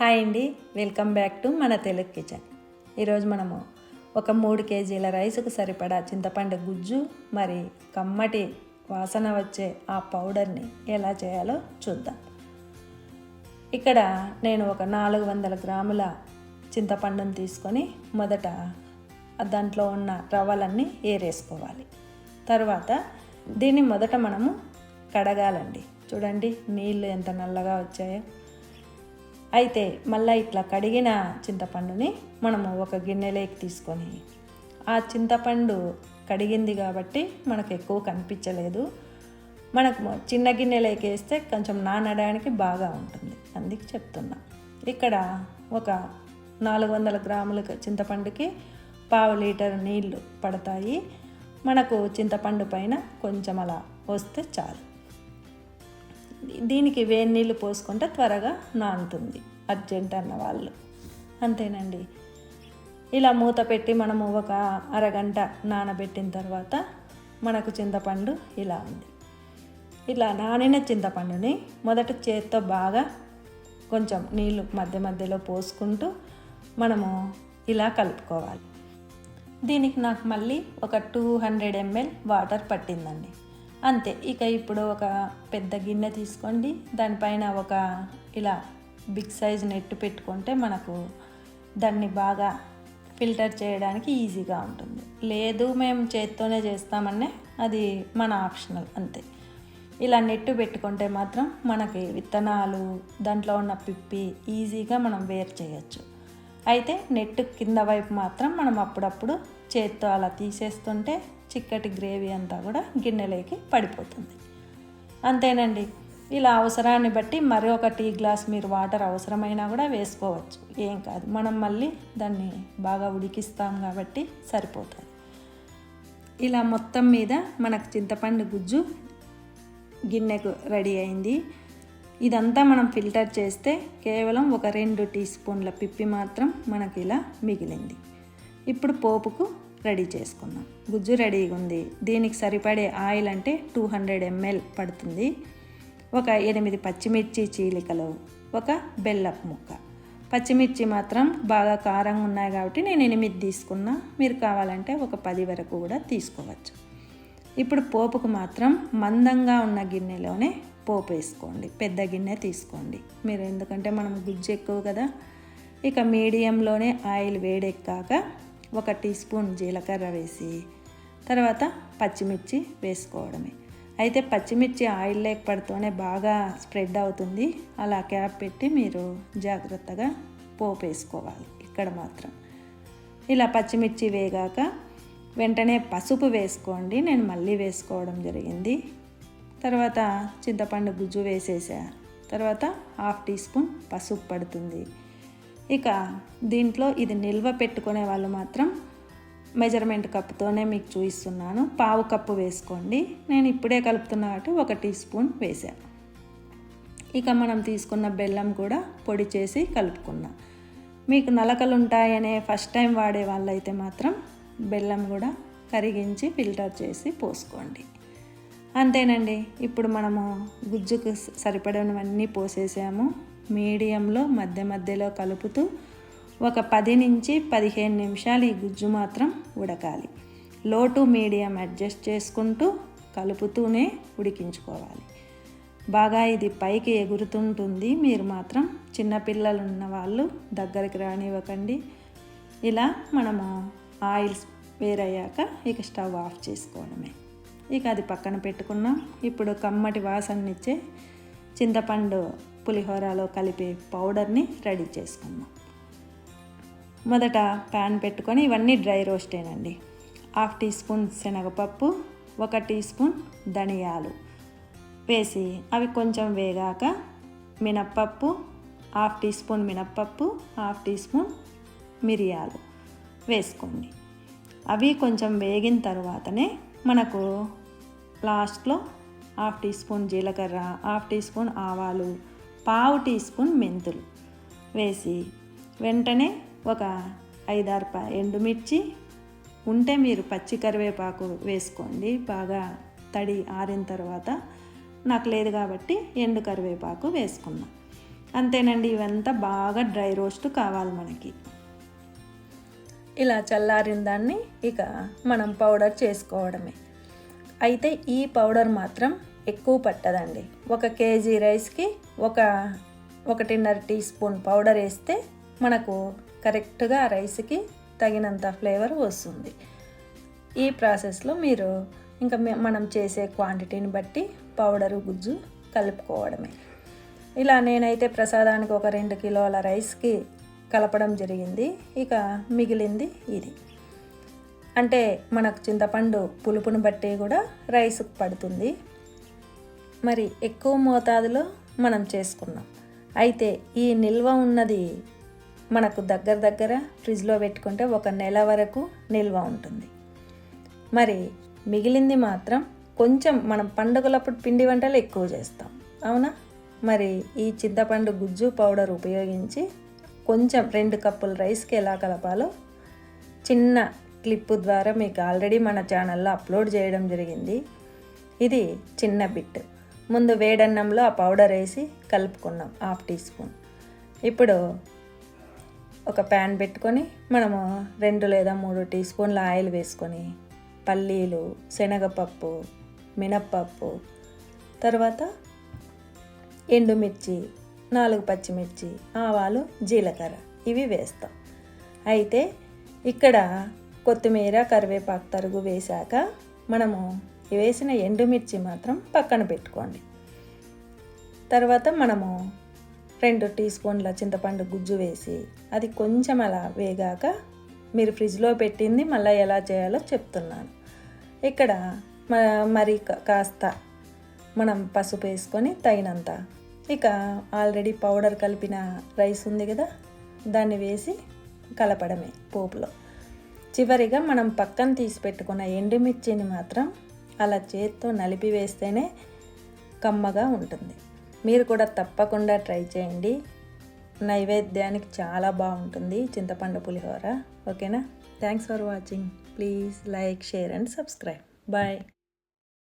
Hi అండి. Welcome back to మన Telugu kitchen. ఈరోజు మనము ఒక మూడు కేజీల రైస్కు సరిపడా చింతపండు గుజ్జు మరి కమ్మటి వాసన వచ్చే ఆ పౌడర్ని ఎలా చేయాలో చూద్దాం. ఇక్కడ నేను ఒక నాలుగు వందల గ్రాముల చింతపండును తీసుకొని మొదట దాంట్లో ఉన్న రవ్వలన్నీ ఏరేసుకోవాలి. తర్వాత దీన్ని మొదట మనము కడగాలండి. చూడండి నీళ్ళు ఎంత నల్లగా వచ్చాయో. అయితే మళ్ళీ ఇట్లా కడిగిన చింతపండుని మనము ఒక గిన్నెలోకి తీసుకొని ఆ చింతపండు కడిగింది కాబట్టి మనకు ఎక్కువ కనిపించలేదు. మనకు చిన్న గిన్నెలోకి వేస్తే కొంచెం నానడానికి బాగా ఉంటుంది. అందుకు చెప్తున్నా. ఇక్కడ ఒక నాలుగు వందల గ్రాముల చింతపండుకి పావు లీటర్ నీళ్ళు పడతాయి. మనకు చింతపండు పైన కొంచెం అలా వస్తే చాలు. దీనికి వేడి నీళ్ళు పోసుకుంటే త్వరగా నానుతుంది. అర్జెంట్ అన్న వాళ్ళు. అంతేనండి. ఇలా మూత పెట్టి మనము ఒక అరగంట నానబెట్టిన తర్వాత మనకు చింతపండు ఇలా ఉంది. ఇలా నానిన చింతపండుని మొదట చేత్తో బాగా కొంచెం నీళ్ళు మధ్య మధ్యలో పోసుకుంటూ మనము ఇలా కలుపుకోవాలి. దీనికి నాకు మళ్ళీ ఒక టూ హండ్రెడ్ ఎంఎల్ వాటర్ పట్టిందండి. అంతే. ఇక ఇప్పుడు ఒక పెద్ద గిన్నె తీసుకోండి. దానిపైన ఒక ఇలా బిగ్ సైజ్ నెట్ పెట్టుకుంటే మనకు దాన్ని బాగా ఫిల్టర్ చేయడానికి ఈజీగా ఉంటుంది. లేదు మేము చేత్తోనే చేస్తామనే అది మన ఆప్షనల్ అంతే. ఇలా నెట్టు పెట్టుకుంటే మాత్రం మనకి విత్తనాలు దాంట్లో ఉన్న పిప్పి ఈజీగా మనం వేరు చేయొచ్చు. అయితే నెట్ కింద వైపు మాత్రం మనం అప్పుడప్పుడు చేత్తో అలా తీసేస్తుంటే చిక్కటి గ్రేవీ అంతా కూడా గిన్నెలోకి పడిపోతుంది. అంతేనండి. ఇలా అవసరాన్ని బట్టి మరి ఒక టీ గ్లాస్ మీరు వాటర్ అవసరమైనా కూడా వేసుకోవచ్చు. ఏం కాదు. మనం మళ్ళీ దాన్ని బాగా ఉడికిస్తాం కాబట్టి సరిపోతుంది. ఇలా మొత్తం మీద మనకు చింతపండు గుజ్జు గిన్నెకు రెడీ అయింది. ఇదంతా మనం ఫిల్టర్ చేస్తే కేవలం ఒక రెండు టీ స్పూన్ల పిప్పి మాత్రం మనకి ఇలా మిగిలింది. ఇప్పుడు పోపుకు రెడీ చేసుకుందాం. గుజ్జు రెడీగా ఉంది. దీనికి సరిపడే ఆయిల్ అంటే టూ హండ్రెడ్ ఎంఎల్ పడుతుంది. ఒక ఎనిమిది పచ్చిమిర్చి చీలికలు ఒక బెల్లపు ముక్క. పచ్చిమిర్చి మాత్రం బాగా కారంగా ఉన్నాయి కాబట్టి నేను ఎనిమిది తీసుకున్నా. మీరు కావాలంటే ఒక పది వరకు కూడా తీసుకోవచ్చు. ఇప్పుడు పోపుకు మాత్రం మందంగా ఉన్న గిన్నెలోనే పోపు వేసుకోండి. పెద్ద గిన్నె తీసుకోండి. మీరు ఎందుకంటే మనం గుజ్జు ఎక్కువ కదా ఇక మీడియంలోనే ఆయిల్ వేడెక్కాక ఒక టీ స్పూన్ జీలకర్ర వేసి తర్వాత పచ్చిమిర్చి వేసుకోవడమే. అయితే పచ్చిమిర్చి ఆయిల్ లేకపోతేనే బాగా స్ప్రెడ్ అవుతుంది. అలా క్యాప్ పెట్టి మీరు జాగ్రత్తగా పోపు వేసుకోవాలి ఇక్కడ మాత్రం. ఇలా పచ్చిమిర్చి వేగాక వెంటనే పసుపు వేసుకోండి. నేను మళ్ళీ వేసుకోవడం జరిగింది. తర్వాత చింతపండు గుజ్జు వేసేసా. తర్వాత హాఫ్ టీ స్పూన్ పసుపు పడుతుంది. ఇక దీంట్లో ఇది నిల్వ పెట్టుకునే వాళ్ళు మాత్రం మెజర్మెంట్ కప్పుతోనే మీకు చూపిస్తున్నాను పావు కప్పు వేసుకోండి. నేను ఇప్పుడే కలుపుతున్నా కాబట్టి ఒక టీ స్పూన్ వేసాను ఇక మనం తీసుకున్న బెల్లం కూడా పొడి చేసి కలుపుకున్నాం. మీకు నలకలు ఉంటాయనే ఫస్ట్ టైం వాడే వాళ్ళైతే మాత్రం బెల్లం కూడా కరిగించి ఫిల్టర్ చేసి పోసుకోండి. అంతేనండి. ఇప్పుడు మనము గుజ్జుకు సరిపడినవన్నీ పోసేసాము. మీడియంలో మధ్య మధ్యలో కలుపుతూ ఒక పది నుంచి పదిహేను నిమిషాలు ఈ గుజ్జు మాత్రం ఉడకాలి. లో టు మీడియం అడ్జస్ట్ చేసుకుంటూ కలుపుతూనే ఉడికించుకోవాలి. బాగా ఇది పైకి ఎగురుతుంటుంది. మీరు మాత్రం చిన్నపిల్లలు ఉన్న వాళ్ళు దగ్గరికి రానివ్వకండి. ఇలా మనము ఆయిల్స్ వేరయ్యాక ఇక స్టవ్ ఆఫ్ చేసుకోవడమే. ఇక అది పక్కన పెట్టుకున్నాం. ఇప్పుడు కమ్మటి వాసననిచ్చే చింతపండు పులిహోరలో కలిపే పౌడర్ని రెడీ చేసుకుందాం. మొదట ప్యాన్ పెట్టుకొని ఇవన్నీ డ్రై రోస్టేనండి. హాఫ్ టీ స్పూన్ శనగపప్పు ఒక టీ స్పూన్ ధనియాలు వేసి అవి కొంచెం వేగాక మినప్పప్పు హాఫ్ టీ స్పూన్ మినప్పప్పు హాఫ్ టీ స్పూన్ మిరియాలు వేసుకోండి. అవి కొంచెం వేగిన తర్వాతనే మనకు లాస్ట్లో హాఫ్ టీ స్పూన్ జీలకర్ర హాఫ్ టీ స్పూన్ ఆవాలు పావు టీ స్పూన్ మెంతులు వేసి వెంటనే ఒక ఐదారు ప ఎండుమిర్చి ఉంటే మీరు పచ్చి కరివేపాకు వేసుకోండి. బాగా తడి ఆరిన తర్వాత నాకు లేదు కాబట్టి ఎండు కరివేపాకు వేసుకున్నా. అంతేనండి ఇవంతా బాగా డ్రై రోస్ట్ కావాలి మనకి. ఇలా చల్లారిన దాన్ని ఇక మనం పౌడర్ చేసుకోవడమే. అయితే ఈ పౌడర్ మాత్రం ఎక్కువ పట్టదండి. ఒక కేజీ రైస్కి ఒక ఒకటిన్నర టీ స్పూన్ పౌడర్ వేస్తే మనకు కరెక్ట్గా రైస్కి తగినంత ఫ్లేవర్ వస్తుంది. ఈ ప్రాసెస్లో మీరు ఇంకా మనం చేసే క్వాంటిటీని బట్టి పౌడరు గుజ్జు కలుపుకోవడమే. ఇలా నేనైతే ప్రసాదానికి ఒక రెండు కిలోల రైస్కి కలపడం జరిగింది. ఇక మిగిలింది ఇది. అంటే మనకు చింతపండు పులుపును బట్టి కూడా రైస్ పడుతుంది. మరి ఎక్కువ మోతాదులో మనం చేసుకున్నాం అయితే ఈ నిల్వ ఉన్నది మనకు దగ్గర దగ్గర ఫ్రిడ్జ్లో పెట్టుకుంటే ఒక నెల వరకు నిల్వ ఉంటుంది. మరి మిగిలింది మాత్రం కొంచెం మనం పండుగలప్పుడు పిండి వంటలు ఎక్కువ చేస్తాం. అవునా? మరి ఈ చింతపండు గుజ్జు పౌడర్ ఉపయోగించి కొంచెం రెండు కప్పుల రైస్కి ఎలా కలపాలో చిన్న క్లిప్ ద్వారా మీకు ఆల్రెడీ మన ఛానల్లో అప్లోడ్ చేయడం జరిగింది. ఇది చిన్న బిట్. ముందు వేడన్నంలో ఆ పౌడర్ వేసి కలుపుకున్నాం హాఫ్ టీ స్పూన్ ఇప్పుడు ఒక ప్యాన్ పెట్టుకొని మనము రెండు లేదా మూడు టీ స్పూన్ల ఆయిల్ వేసుకొని పల్లీలు శనగపప్పు మినప్పప్పు తర్వాత ఎండుమిర్చి నాలుగు పచ్చిమిర్చి ఆవాలు జీలకర్ర ఇవి వేస్తాం. అయితే ఇక్కడ కొత్తిమీర కరివేపాకు తరుగు వేశాక మనము వేసిన ఎండుమిర్చి మాత్రం పక్కన పెట్టుకోండి. తర్వాత మనము రెండు టీ స్పూన్ల చింతపండు గుజ్జు వేసి అది కొంచెం అలా వేగాక మీరు ఫ్రిడ్జ్లో పెట్టింది మళ్ళీ ఎలా చేయాలో చెప్తున్నాను. ఇక్కడ మ- మరి కాస్త మనం పసుపు వేసుకొని తగినంత. ఇక ఆల్రెడీ పౌడర్ కలిపిన రైస్ ఉంది కదా దాన్ని వేసి కలపడమే పోపులో. చివరిగా మనం పక్కన తీసి పెట్టుకున్న ఎండుమిర్చిని మాత్రం అలా చేత్తో నలిపి వేస్తేనే కమ్మగా ఉంటుంది. మీరు కూడా తప్పకుండా ట్రై చేయండి. నైవేద్యానికి చాలా బాగుంటుంది చింతపండు పులిహోర. ఓకేనా? Thanks for watching please like share and subscribe bye